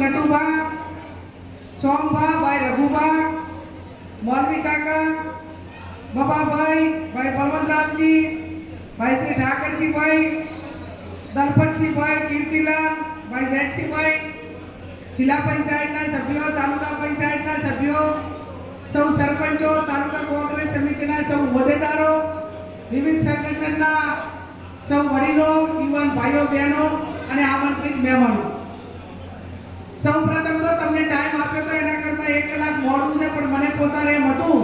નટુભા, સોમભા, ભાઈ રઘુભા મોરવી કાકા બબાભાઈ, ભાઈ બળવંતરામજી, ભાઈ શ્રી ઠાકરસિંહભાઈ દલપતસિંહભાઈ, કીર્તિલાલ, ભાઈ જયસિંહભાઈ જિલ્લા પંચાયતના સભ્યો, તાલુકા પંચાયતના સભ્યો, સૌ સરપંચો, તાલુકા કોંગ્રેસ સમિતિના સૌ હોદ્દેદારો, વિવિધ સંગઠનના સૌ વડીલો, યુવાન ભાઈઓ, બહેનો અને આમંત્રિત મહેમાનો. સૌ પ્રથમ તો તમને ટાઈમ આપ્યો તો એના કરતાં એક કલાક મોડું છે, પણ મને પોતાને એમ હતું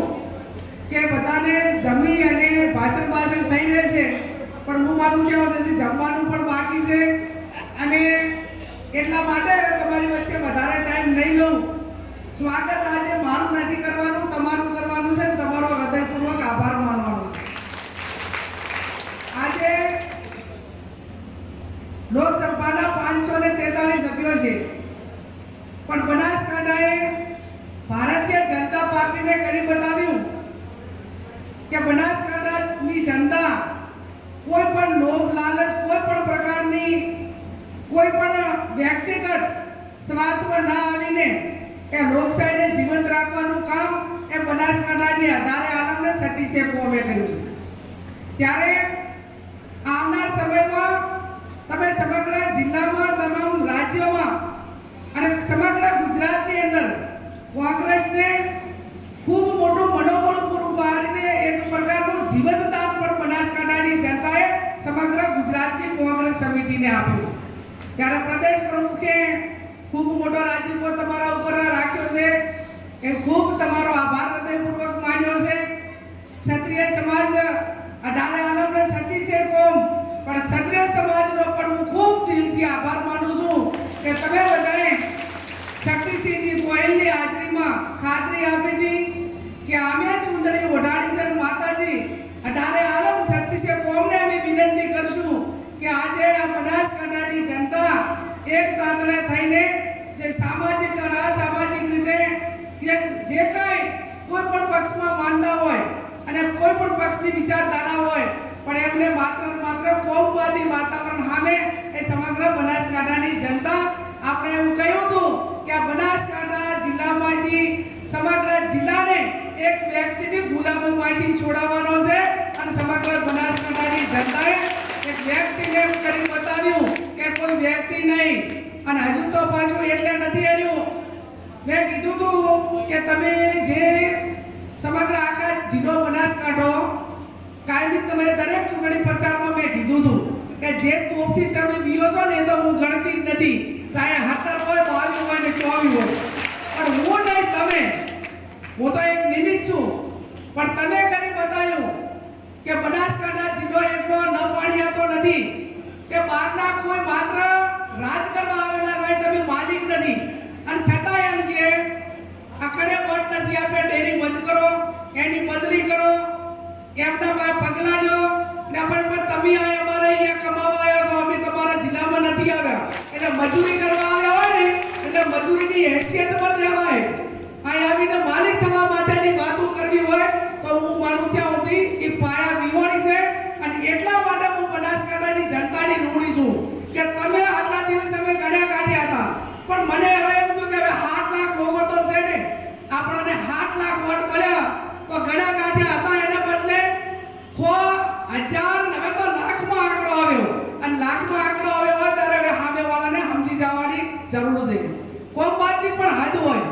કે બધાને જમી અને ભાષણ ભાષણ થઈ રહેશે. પણ હું મારું કેવું નથી જમવાનું પણ બાકી છે. અને એટલા માટે હવે તમારી વચ્ચે વધારે ટાઈમ નહીં લઉં. સ્વાગત આજે મારું નથી કરવાનું, તમારું કરવાનું છે તમારો હૃદયપૂર્વક આભાર માનવાનો છે આજે લોકસભાના પાંચસો ને તેતાલીસ સભ્યો છે પણ બનાસકાંઠાએ ભારતીય જનતા પાર્ટીને કરી બતાવ્યું કે બનાસકાંઠાની જનતા કોઈ પણ લોભ લાલચ કોઈ પણ પ્રકારની કોઈ પણ વ્યક્તિગત સ્વાર્થમાં ના આવીને એ લોકશાહીને જીવંત રાખવાનું કામ એ બનાસકાંઠાની અઢારે આલમને છત્તીસે અમે કર્યું છે. ત્યારે આવનાર સમયમાં તમે સમગ્ર જિલ્લામાં, તમામ રાજ્યોમાં અને સમગ્ર ગુજરાતની અંદર કોંગ્રેસને ખૂબ મોટું મનોબળ પૂરું પાડીને એક પ્રકારનું જીવતદાન પણ બનાસકાંઠાની જનતાએ સમગ્ર ગુજરાતની કોંગ્રેસ સમિતિને આપ્યું છે. ત્યારે પ્રદેશ પ્રમુખે ખૂબ મોટો રાજીપો તમારા ઉપર રાખ્યો છે. એ ખૂબ તમારો આભાર હૃદયપૂર્વક માન્યો છે. ક્ષત્રિય સમાજ અઢારે આલમને છત્તીસે કોમ, પણ ક્ષત્રિય સમાજનો પણ હું ખૂબ દિલથી આભાર માનું છું કે તમે બધાએ શક્તિસિંહજી ગોયલની હાજરીમાં ખાતરી આપી હતી કે અમે ચૂંટણી ઓઢાડી છે માતાજી અઢારે આલમ છત્તીસે કોમને અમે વિનંતી કરશું કે આજે આ બનાસકાંઠાની જનતા એક તાતણે થઈને જે સામાજિક અને અસામાજિક રીતે કે જે કાંઈ કોઈ પણ પક્ષમાં માનતા હોય અને કોઈ પણ પક્ષની વિચારધારા હોય, પણ એમને માત્ર માત્ર કોમવાદી વાતાવરણ સામે એ સમગ્ર બનાસકાંઠાની જનતા, આપણે એવું કહ્યું હતું કે આ બનાસકાંઠા જિલ્લામાંથી સમગ્ર જિલ્લાને એક વ્યક્તિની ગુલામીમાંથી છોડાવવાનો છે અને સમગ્ર બનાસકાંઠાની જનતાએ એક વ્યક્તિને કરી બતાવ્યું કે કોઈ વ્યક્તિ નહીં. અને હજુ તો પાછું એટલે નથી હાર્યું મેં કીધું હતું કે તમે જે સમગ્ર આખા જિલ્લો બનાસકાંઠો કાયમી તમે દરેક ચૂંટણી પ્રચારમાં મેં કીધું હતું કે જે તોપથી તમે બીઓ છો ને એ તો હું ગણતી જ નથી. ચાહે હાથર હોય બાવી હોય ને ચોવી હોય. પણ હું નહીં, તમે. હું તો એક નિમિત્ત છું. પણ તમે કરી બતાવ્યું કે બનાસકાંઠા જિલ્લો એટલો ન પાડિયાતો નથી કે બહારના કોઈ માત્ર રાજ કરવા આવેલા હોય તમે માલિક નથી. અને છતાં એમ કે આખડે વોટ નથી આપે, ડેરી બંધ કરો, એની બદલી કરો. એમના પાસે પગલાં લો ને પણ તમે આ અમારે અહીંયા કમાવા આવ્યા તો અમે તમારા જિલ્લામાં નથી આવ્યા. એટલે મજૂરી કરવા આવ્યા હોય ને, એટલે મજૂરીની હેસિયત પણ રહેવાય. અહીં આવીને માલિક થવા માટેની વાતો કરવી હોય, તો હું માનું ત્યાં સુધી એ પાયા વિહોણી છે, અને એટલા માટે હું બનાસકાંઠાની જનતાની ઋણી છું કે તમે આટલા દિવસ અમે ગણ્યા કાઢ્યા હતા. પણ મને હવે એમ થયું કે હવે સાત લાખ લોકો તો છે ને. આપણને સાત લાખ વોટ મળ્યા તો ઘણા કાંઠે હતા એના બદલે સો હજાર હવે તો લાખમાં આંકડો આવ્યો. અને લાખમાં આંકડો આવ્યો હોય ત્યારે હવે સામેવાળાને સમજી જવાની જરૂર છે. કોમ વાતની પણ હદ હોય.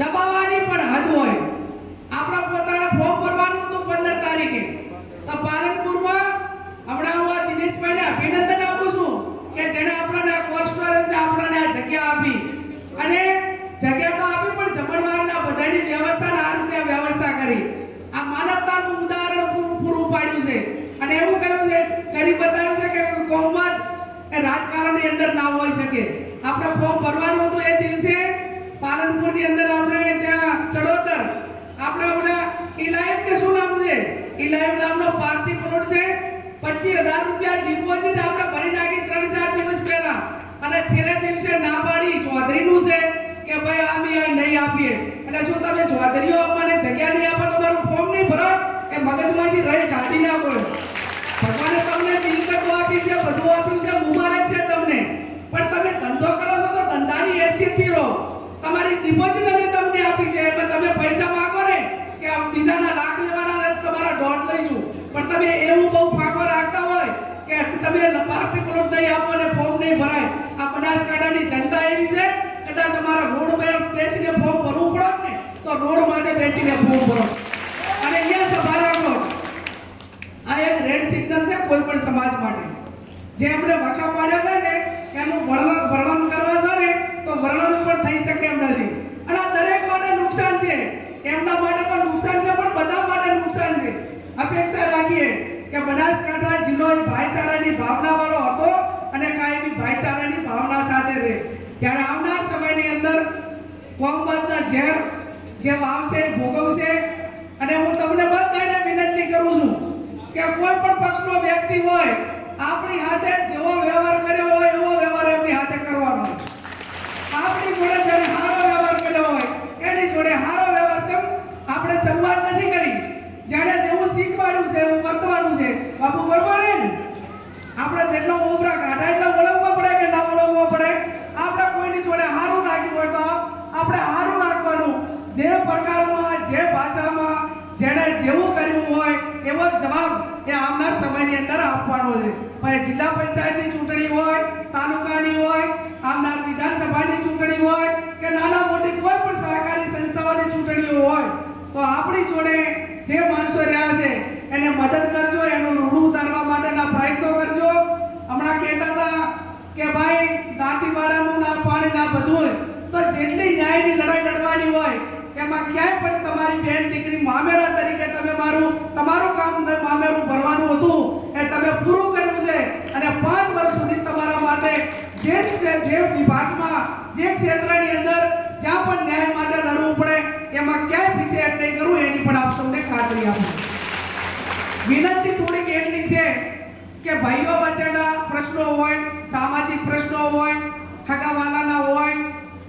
દબાવવાની પણ હદ હોય. આપણા પોતાના ફોર્મ ભરવાનું હતું પંદર તારીખે. તો પાલનપુરમાં હમણાં હું આ દિનેશભાઈને અભિનંદન આપું છું કે જેણે આપણને આ કોર્સમાં આપણને આ જગ્યા આપી. અને જગ્યા તો આપી, પણ જમણવારના બધાની વ્યવસ્થા આ રીતે વ્યવસ્થા કરી. આ માનવતાનું ઉદાહરણ પૂરું પાડ્યું છે. અને એવું કહ્યું છે, કરી બતાવ્યું છે કે કોમવાદ એ રાજકારણની અંદર ના હોઈ શકે. આપણે ફોર્મ ભરવાનું હતું એ દિવસે, પાલનપુરની અંદર આપણે ત્યાં ચડોતર, આપણે ઓલા ઇલાયમ કે શું નામ છે? ઇલાયમ નામનો પાર્ટી પ્લોટ છે. પચીસ હજાર રૂપિયા ડિપોઝિટ આપણે ભરી નાખી ત્રણ ચાર દિવસ પહેલા. અને છેલ્લે દિવસે ના પાડી ચૌધરીનું છે કે ભાઈ આ બી નહીં આપીએ. એટલે શું તમે ચૌધરીઓ મને જગ્યા નહીં આપો, તમારું ફોર્મ નહીં ભરો કે મગજમાંથી રહી કાઢી ના પડે ભગવાને તમને મિલકતો આપી છે, બધું આપ્યું છે, મુબારક છે તમને. પણ તમે ધંધો કરો છો તો ધંધાની હેસિયતથી રહો. તમારી ડિપોઝિટ અમે તમને આપી છે, એમાં તમે પૈસા માગો ને કે બીજાના લાખ લેવાના તમારા દોઢ લઈશું. પણ તમે એવું બહુ ફાંકો રાખતા હોય કે તમે પાર્ટી પ્લોટ નહીં આપો ને ફોર્મ નહીં ભરાય. આ બનાસકાંઠાની જનતા એવી છે, કદાચ અમારા રોડ પર બેસીને ફોર્મ ભરવું પડે ને, તો રોડ માટે બેસીને ફોર્મ ભરો. અને અહીંયા સભા રાખો આ એક રેડ સિગ્નલ છે કોઈ પણ સમાજ માટે. જે આપણે વખા પાડ્યા હતા ને, એનું વર્ણન વર્ણન કરવા છે ને, તો વર્ણન પણ થઈ શકે એમ નથી. અને આ દરેક માટે નુકસાન છે. એમના માટે તો નુકસાન છે, પણ બધા માટે નુકસાન છે. અપેક્ષા રાખીએ કે બનાસકાંઠા જિલ્લો એ ભાઈચારાની ભાવના વાળો હતો અને કાયમી ભાઈચારાની ભાવના સાથે રહે. ત્યારે આવનાર સમયની અંદર કોમવાદના ઝેર જે વાવશે ભોગવશે અને હું તમને બધાને વિનંતી કરું છું કે કોઈ પણ પક્ષનો વ્યક્તિ હોય, આપણી હાથે જેવો વ્યવહાર કર્યો હોય, એવો વ્યવહાર એમની હાથે કરવાનો આપણી જોડે જેણે સારો વ્યવહાર કર્યો હોય, એની જોડે સારો વ્યવહાર ચમ આપણે શરૂઆત નથી કરી. જેણે તેવું શીખવાડ્યું છે એવું વર્તવાનું છે. બાપુ બરોબર ને? આપણે જેટલો ઉભરા કાઢા, એટલો ઓળખવા પડે કે ના ઓળખવા પડે? આપણે કોઈની જોડે સારું નાખ્યું હોય તો આપણે સારું નાખવાનું. જે પ્રકારમાં, જે ભાષામાં, જેણે જેવું કર્યું હોય, એવો જવાબ એ આવનાર સમયની અંદર આપવાનો છે. પછી જિલ્લા પંચાયતની ચૂંટણી હોય, તાલુકાની હોય, આવનાર વિધાનસભાની ચૂંટણી હોય, કે નાના મોટી કોઈ પણ સહકારી સંસ્થાઓની ચૂંટણીઓ હોય, તો આપણી જોડે જે માણસો રહ્યા છે, એને મદદ કરજો, એનું ઋણ ઉતારવા માટેના પ્રયત્નો કરજો. હમણાં કહેતા હતા કે ભાઈ, દાંતીવાડાનું ના પાણી ના બધું તો જેટલી ન્યાયની લડાઈ લડવાની હોય, એમાં ક્યાંય પણ તમારી બેન દીકરી મામેરા તરીકે તમે મારું, તમારું કામ મામેરું ભરવાનું હતું, એ તમે પૂરું કર્યું છે. અને પાંચ વર્ષ સુધી તમારા માટે જે જે વિભાગમાં, જે ક્ષેત્રની અંદર જ્યાં પણ ન્યાય માટે લડવું પડે એમાં ક્યાંય પીછેહટ નહીં કરવું એની પણ આપ સૌને ખાતરી આપું. વિનંતી થોડીક એટલી છે કે ભાઈઓ વચ્ચેના પ્રશ્નો હોય, સામાજિક પ્રશ્નો હોય, હગાવાલાના હોય,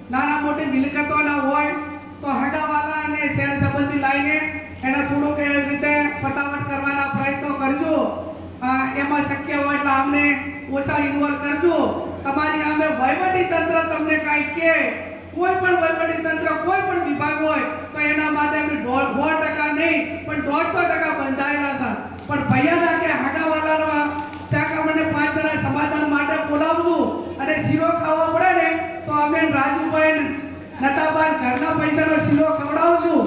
નાના મોટી મિલકતોના હોય, તો હગાવાલા અને શેર સંબંધી લાઈને એને થોડુંક એવી રીતે પતાવટ કરવાના પ્રયત્નો કરજો. એમાં શક્ય હોય એટલે અમને ઓછા ઇન્વોલ્વ કરજો. તમારી સામે વહીવટી તંત્ર તમને કાંઈ કહે કોઈ પણ વહીવટી તંત્ર કોઈ પણ વિભાગ હોય, તો એના માટે અમે દોઢ સો ટકા નહીં, પણ દોઢસો ટકા બંધાયેલા છે. પણ ભૈયાના કે હાગાવાલાના ચાકા મને પાંચ જણા સમાધાન માટે બોલાવવું અને શીરો ખાવો પડે ને, તો અમે રાજુભાઈ ને નતાબાન ઘરના પૈસાનો શીરો ખવડાવશું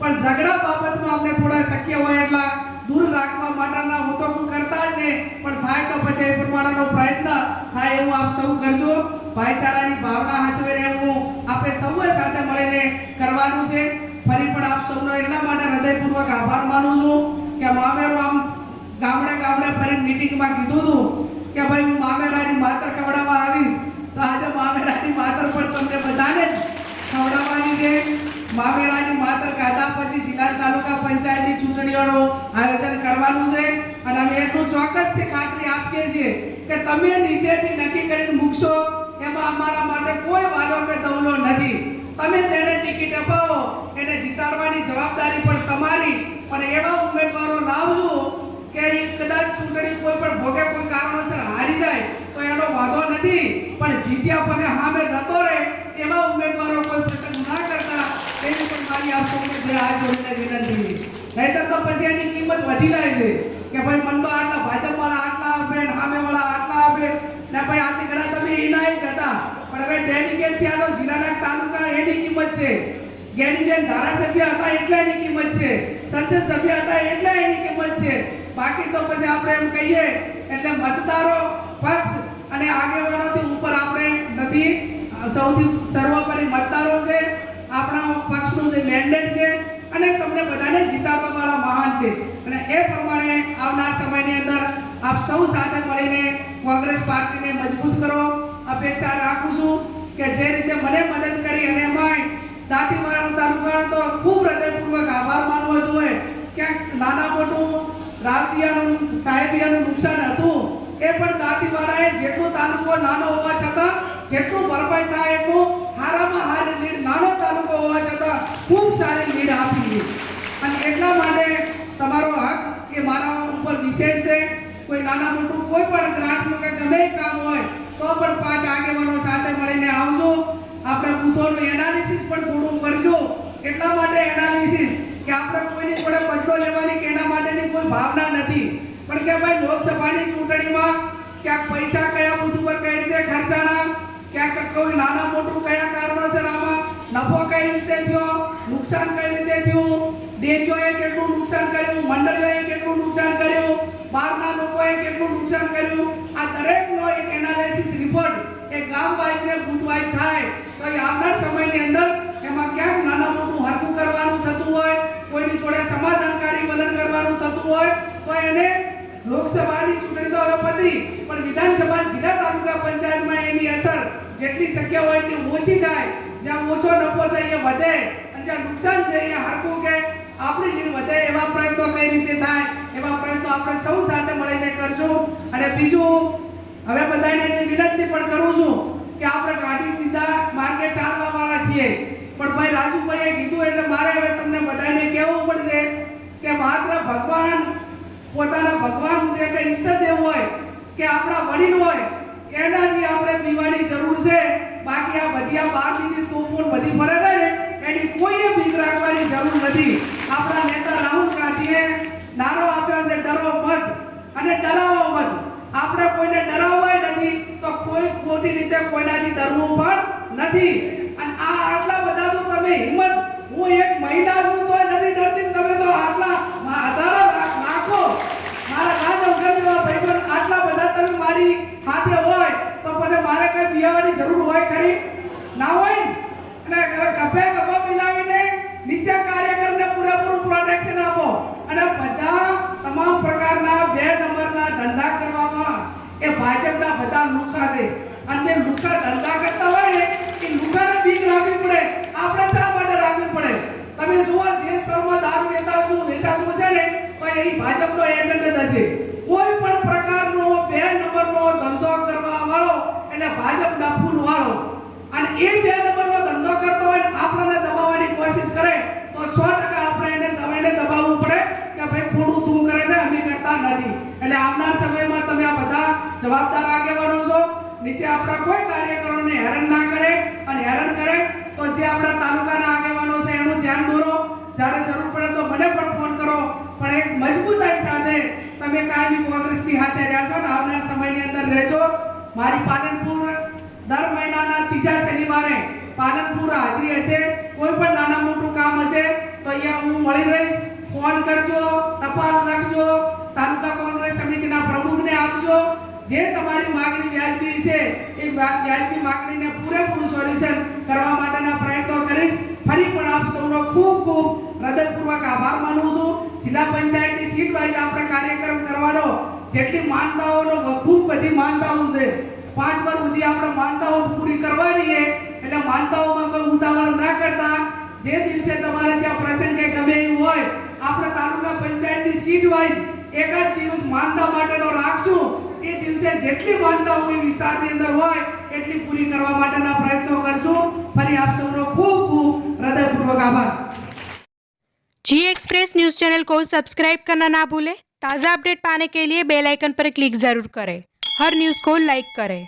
પણ ઝઘડા બાબતમાં અમને થોડા શક્ય હોય એટલા દૂર રાખવા માટેના હું તો કરતા જ નહીં પણ થાય તો પછી એ પ્રમાણેનો પ્રયત્ન થાય એવું આપ સૌ કરજો. ભાઈચારાની ભાવના હાચવે રહેવું આપણે સૌએ સાથે મળીને કરવાનું છે. ફરી પણ આપ સૌનો એટલા માટે હૃદયપૂર્વક આભાર માનું છું કે મામેરું આમ ગામડે ગામડે ફરી મીટિંગમાં કીધું હતું કે ભાઈ હું મામેરાની માતર ખવડાવવા આવીશ. તો આજે મામેરાની માતર પણ તમને બધાને જ ખવડાવવાની છે. મામેરાની માતર ખાધા પછી જિલ્લા તાલુકા પંચાયતની ચૂંટણીઓનું આયોજન કરવાનું છે. અને અમે એટલું ચોક્કસથી ખાતરી આપીએ છીએ કે તમે નીચેથી નક્કી કરીને મૂકશો. એમાં અમારા માટે કોઈ વાલો કે દવલો નથી. તમે તેને ટિકિટ અપાવો, એને જીતાડવાની જવાબદારી પણ તમારી. પણ એવા ઉમેદવારો લાવજો કે એ કદાચ ચૂંટણી કોઈ પણ ભોગે કોઈ કારણોસર હારી જાય, તો એનો વાંધો નથી. પણ જીત્યા પગે સામે જતો રહે, એવા ઉમેદવારો કોઈ પસંદ ના કરતા, તેની પણ મારી આપ જે આ જોઈને વિનંતી નહીતર તો પછી એની કિંમત વધી જાય છે. કે ભાઈ મન તો આટલા ભાજપવાળા આટલા આપે સામેવાળા આટલા આપે. ને ભાઈ આ ઘણા તમે એના જ હતા. પણ હવે ડેડિકેટ થયા તો જિલ્લાના તાલુકા એની કિંમત છે. ગેડીબેન ધારાસભ્ય હતા એટલે એની કિંમત છે. સંસદ સભ્ય હતા એટલે એની કિંમત છે. બાકી તો પછી આપણે એમ કહીએ, એટલે મતદારો, પક્ષ અને આગેવાનોથી ઉપર આપણે નથી. સૌથી સર્વોપરી મતદારો છે. આપણા પક્ષનું જે મેન્ડેટ છે અને તમને બધાને જીતાડવાવાળા મહાન છે. અને એ પ્રમાણે આવનાર સમયની અંદર આપ સૌ સાથે મળીને કોંગ્રેસ પાર્ટીને મજબૂત કરો. અપેક્ષા રાખું છું કે જે રીતે મને મદદ કરી અને અમાય દાંતીવાડા તાલુકાનો તો ખૂબ હૃદયપૂર્વક આભાર માનવો જોઈએ. ક્યાંક નાના મોટું રામજીયાનું સાહેબિયાનું નુકસાન હતું, એ પણ દાંતીવાડાએ જેટલો તાલુકો નાનો હોવા છતાં, જેટલું ભરપાઈ થાય એટલું હારામાં હારી લીડ નાનો તાલુકો હોવા છતાં ખૂબ સારી લીડ આપી. કોઈ નાના મોટું કોઈ પણ ગ્રાન્ટનું કે ગમે કામ હોય, તો પણ પાંચ આગેવાનો સાથે મળીને આવજો. આપણે બૂથોનું એનાલિસિસ પણ થોડું કરજો. એટલા માટે એનાલિસિસ કે આપણે કોઈની જોડે બદલો લેવાની કે એના માટેની કોઈ ભાવના નથી. પણ કે ભાઈ, લોકસભાની ચૂંટણીમાં ક્યાંક પૈસા કયા બુથ ઉપર કઈ રીતે ખર્ચાના ક્યાંક કોઈ નાના મોટું કયા કારણોસર આમાં નફો કઈ રીતે થયો, નુકસાન કઈ રીતે થયું ડેરીઓએ કેટલું નુકસાન કર્યું, મંડળીઓએ કેટલું નુકસાન કર્યું, બહારના લોકોએ કેટલું નુકસાન કર્યું, આ દરેકનો એક એનાલિસિસ રિપોર્ટ એ ગામ વાઇઝ ને વાઇઝ થાય તો એ આવનાર સમયની અંદર એમાં ક્યાંક નાના મોટું હરકું કરવાનું થતું હોય, કોઈની જોડે સમાધાનકારી વલણ કરવાનું થતું હોય, તો એને લોકસભાની ચૂંટણી તો હવે પતી, પણ વિધાનસભા જિલ્લા તાલુકા પંચાયતમાં એની અસર જેટલી શક્ય હોય એટલી ઓછી થાય, જ્યાં ઓછો નફો છે એ વધે, અને જ્યાં નુકસાન છે એ હરકું કે આપણી વધે, એવા પ્રયત્નો કઈ રીતે થાય, એવા પ્રયત્નો આપણે સૌ સાથે મળીને કરશું. અને બીજું, હવે બધાને એટલી વિનંતી પણ કરું છું કે આપણે ગાંધી ચિંતા માર્ગે ચાલવા વાળા છીએ. પણ ભાઈ રાજુભાઈએ કીધું એટલે મારે હવે તમને બધાને કહેવું પડશે કે માત્ર ભગવાન, પોતાના ભગવાન જે કંઈ ઈષ્ટદેવ હોય, કે આપણા વડીલ હોય, એનાથી આપણે પીવાની જરૂર છે. બાકી આ બધી આ બહાર લીધી પણ બધી ફરે છે ને, એની કોઈએ બીક રાખવાની જરૂર નથી. આપણા નેતા રાહુલ ગાંધીએ નારો આપ્યો છે, ડરો મત. અને ડરાવો મત. આપણે કોઈને ડરાવવાય નથી, તો કોઈ ખોટી રીતે કોઈનાથી ડરવું પણ નથી. અને આ આટલા બધા તો તમે હિંમત, હું એક મહિલા છું તોય નથી ડરતી. તમે તો આટલા હજારો લા- લાખો મારા ગાંઠ ઉઘાડ દેવા પૈસો આટલા બધા તમે મારી હાથે હોય તો પછી મારે કઈ બિયાવાની જરૂર હોય ખરી ના હોય ને એટલે હવે ગભે ગભા મિલાવીને નીચે કાર્યકરને પૂરેપૂરું પ્રોટેક્શન આપો અને બધા તમામ પ્રકારના બે નંબરના ધંધા કરવામાં એ ભાજપના બધા લુખા છે અને જે લુખા ધંધા કરતા હોય ને, એ લુખાને બીક રાખવી પડે. આપણે શા માટે રાખવી પડે? તમે જુઓ, જે સ્તરમાં દારૂ વેચાતું વેચાતું છે ને, તો એ ભાજપનો એજન્ટ જ હશે. કોઈ પણ પ્રકારનો બે નંબરનો ધંધો કરવા વાળો એટલે ભાજપના ફૂલ વાળો અને એ બે નંબરનો ધંધો કરતો હોય ને, આપણને દબાવવાની કોશિશ કરે, તો સો ટકા આપણે એને દબાઈને દબાવવું પડે કે ભાઈ, ખોટું તું કરે છે, અમે કરતા નથી. એટલે આવનાર સમયમાં તમે આ બધા જવાબદાર આગેવાનો છો નીચે આપણા કોઈ કાર્યકરોને હેરાન ના કરે અને હેરાન કરે, તો જે આપણા તાલુકાના આગેવાનો છે એનું ધ્યાન દોરો. જ્યારે જરૂર પડે તો મને પણ ફોન કરો. પણ એક મજબૂતાઈ સાથે તમે કાયમી કોંગ્રેસની હાથે રહ્યા છો ને આવનાર સમયની અંદર રહેજો. મારી પાલનપુર દર મહિનાના ત્રીજા શનિવારે પાલનપુર હાજરી હશે. કોઈ પણ નાના મોટું કામ હશે તો અહીંયા હું મળી રહીશ. ફોન કરજો, ટપાલ લખજો, તાલુકા કોંગ્રેસ સમિતિના પ્રમુખને આપજો. જે તમારી માગણી વ્યાજબી છે, એ વ્યા- વ્યાજબી માગણીને પૂરેપૂરું સોલ્યુશન કરવા માટેના પ્રયત્નો કરીશ. ફરી પણ આપ સૌનો ખૂબ ખૂબ હૃદયપૂર્વક આભાર માનું છું. જિલ્લા પંચાયતની સીટ વાઇઝ આપણે કાર્યક્રમ કરવાનો જેટલી માનતાઓનો ખૂબ બધી માનતાઓ છે. પાંચ વાર સુધી આપણે માનતાઓ પૂરી કરવાની છે એટલે માનતાઓમાં કોઈ ઉતાવળ ના કરતા. જે દિવસે તમારે ત્યાં પ્રસંગે ગમે એવું હોય, આપણે તાલુકા પંચાયતની સીટ વાઇઝ એકાદ દિવસ માનતા માટેનો રાખશું. એ દિવસે જેટલી માનતાઓ એ વિસ્તારની અંદર હોય એટલી પૂરી કરવા માટેના પ્રયત્નો કરશું ફરી આપ સૌનો ખૂબ ખૂબ હૃદયપૂર્વક આભાર जी एक्सप्रेस न्यूज़ चैनल को सब्सक्राइब करना ना भूलें ताज़ा अपडेट पाने के लिए बेल आइकन पर क्लिक ज़रूर करें हर न्यूज़ को लाइक करें